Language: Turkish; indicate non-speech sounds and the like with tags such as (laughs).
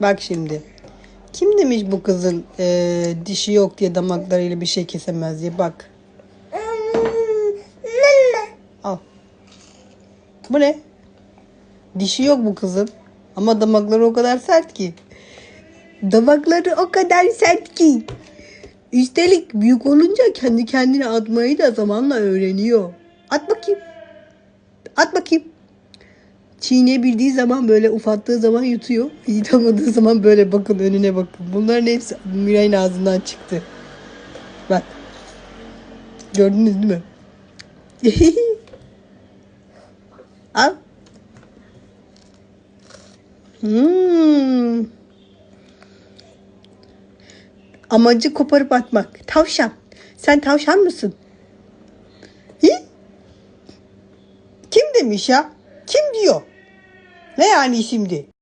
Bak şimdi. Kim demiş bu kızın eee, dişi yok diye damaklarıyla bir şey kesemez diye bak. Al. Bu ne? Dişi yok bu kızın. Ama damakları o kadar sert ki. Damakları o kadar sert ki. Üstelik büyük olunca kendi kendine atmayı da zamanla öğreniyor. At bakayım. At bakayım. Çiğneyebildiği zaman böyle ufattığı zaman yutuyor. (laughs) Yutamadığı zaman böyle bakın önüne bakın. Bunların hepsi Miray'ın ağzından çıktı. Bak. Gördünüz değil mi? (laughs) Al. Hmm. Amacı koparıp atmak. Tavşan. Sen tavşan mısın? Hi? Kim demiş ya? Kim diyor? Ne yani şimdi?